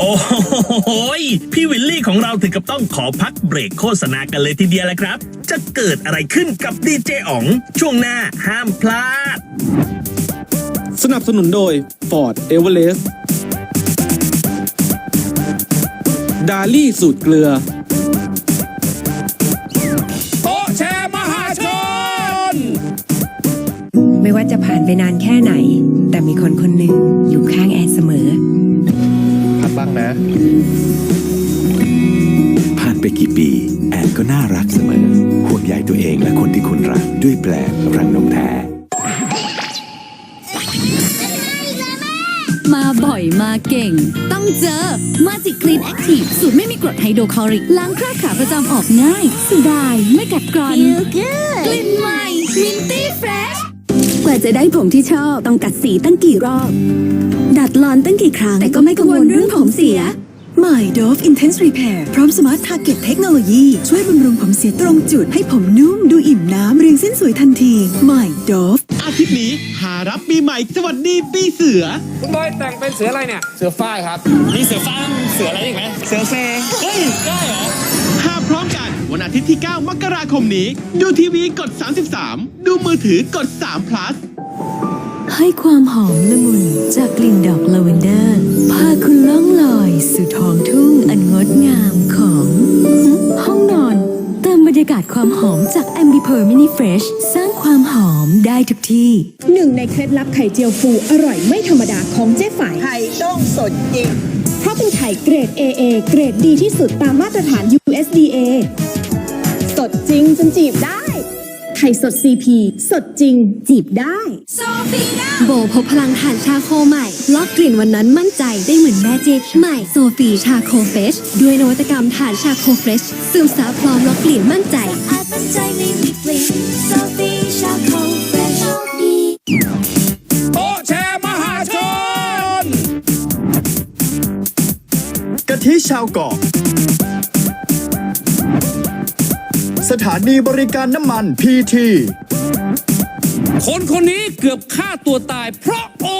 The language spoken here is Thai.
โอ้โหยพี่วิลลี่ของเราถึงกับต้องขอพักเบรกโฆษณากันเลยทีเดียวแหละครับ จะเกิดอะไรขึ้นกับดีเจอ๋อง ช่วงหน้าห้ามพลาด สนับสนุนโดย Ford Everest ดาลี่สูตรเกลือ โต๊ะแชร์มหาชน ไม่ว่าจะผ่านไปนานแค่ไหน แต่มีคนคนหนึ่งอยู่ข้างแอนเสมอพัก บ้างนะ ผ่านไปกี่ปี แอนก็น่ารักเสมอ ห่วงใยตัวเองและคนที่คุณรัก ด้วยแปลงรังนมแท้ มาบ่อยมาเก่ง ต้องเจอ มาจิกรีนแอคทีฟสูตรไม่มีกรดไฮโดรคลอริก ล้างคราบขาประจำออกง่ายเสียดายไม่กัดกร่อนกลิ่นใหม่มินตี้เฟรชก ว่าจะได้ผมที่ชอบ ต้องกัดสีตั้งกี่รอบ ดัดลอนตั้งกี่ครั้ง แต่ก็ไม่กังวลเรื่องผมเสีย ใหม่ Dove Intense Repair พร้อม Smart Target เทคโนโลยีช่วยบำรุงผมเสียตรงจุด ให้ผมนุ่มดูอิ่มน้ำเรียงเส้นสวยทันที ใหม่ Dove อาทิตย์นี้หารับปีใหม่สวัสดีปีเสือ คุณบอยแต่งเป็นเสืออะไรเนี่ย เสือฝ้ายครับ มีเสือฟ้าเสืออะไรอีกไหมเสือเฟเฮ้ย ได้เหรอหาพร้อมกัน วันอาทิตย์ที่ 9 มกราคมนี้ ดูทีวีกด 33 ดูมือถือกด3 plus ให้ความหอมละมุนจากกลิ่นดอกลาเวนเดอร์ พาคุณล่องลอยสู่ท้องทุ่งอันงดงามของหึห้องนอน เติมบรรยากาศความหอมจาก a m b i p u r Mini Fresh สร้างความหอมได้ทุกที่ หนึ่งในเคล็ดลับไข่เจียวฟูอร่อยไม่ธรรมดาของเจ๊ฝ่ายไข่ต้องสดจริง เพราะเป็นไข่เกรด AA เกรดดีที่สุดตามมาตรฐาน USDA สด จริงจนจีบได้ ไข่สด CP สดจริง จีบได้ โบพบพลังฐานชาโคใหม่ ล็อกกลิ่นวันนั้นมั่นใจได้เหมือนแม่เจ็บใหม่โซฟีชาโคเฟชด้วยนวัตกรรมฐานชาโคเฟชซึมซับพร้อมล็อกกลิ่นมั่นใจโต๊ะแชร์มหาชน กะทิชาวเกาะส ถานีบริการน้ำมันพีทีคนคนนี้เกือบฆ่าตัวตายเพราะอก